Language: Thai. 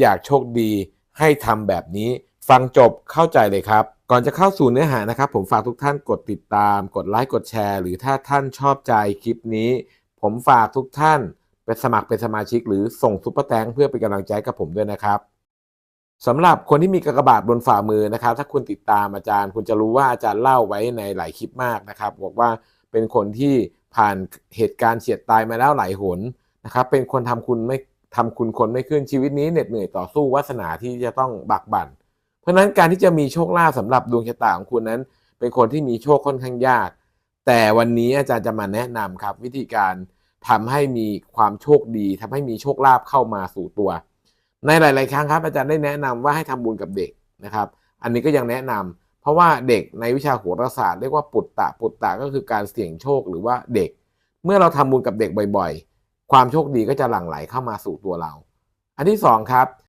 อยากโชคดีให้ทำแบบนี้ ฟังจบเข้าใจเลยครับ ก่อนจะเข้าสู่เนื้อหานะครับ ผมฝากทุกท่านกดติดตาม กดไลค์กดแชร์ หรือถ้าท่านชอบใจคลิปนี้ ผมฝากทุกท่านเป็นสมัครเป็นสมาชิก หรือส่งซุปเปอร์แตงเพื่อเป็นกำลังใจกับผมด้วยนะครับสำหรับคนที่มีกากบาทบนฝ่ามือนะครับ ถ้าคุณติดตามอาจารย์ คุณจะรู้ว่าอาจารย์เล่าไว้ในหลายคลิปมากนะครับบอกว่าเป็นคนที่ผ่านเหตุการณ์เฉียดตายมาแล้วหลายหนนะครับ เป็นคนทำคุณไม่ ทำคุณคนไม่ขึ้นชีวิตนี้เหน็ดเหนื่อยต่อสู้วาสนาที่จะต้องบักบั่น เพราะฉะนั้นการที่จะมีโชคลาภสำหรับดวงชะตาของคุณนั้น เป็นคนที่มีโชคค่อนข้างยาก แต่วันนี้อาจารย์จะมาแนะนำครับ วิธีการทำให้มีความโชคดีทำให้มีโชคลาภเข้ามาสู่ตัว ในหลาย ๆ ครั้งครับอาจารย์ได้แนะนำว่าให้ทำบุญกับเด็กนะครับ อันนี้ก็ยังแนะนำเพราะว่าเด็กในวิชาโหราศาสตร์เรียกว่าปุตตะปุตตะก็คือการเสี่ยงโชคหรือว่าเด็ก เมื่อเราทำบุญกับเด็กบ่อย ๆ ความโชคดีก็จะหลั่งไหลเข้ามาสู่ตัวเรา อันที่สองครับ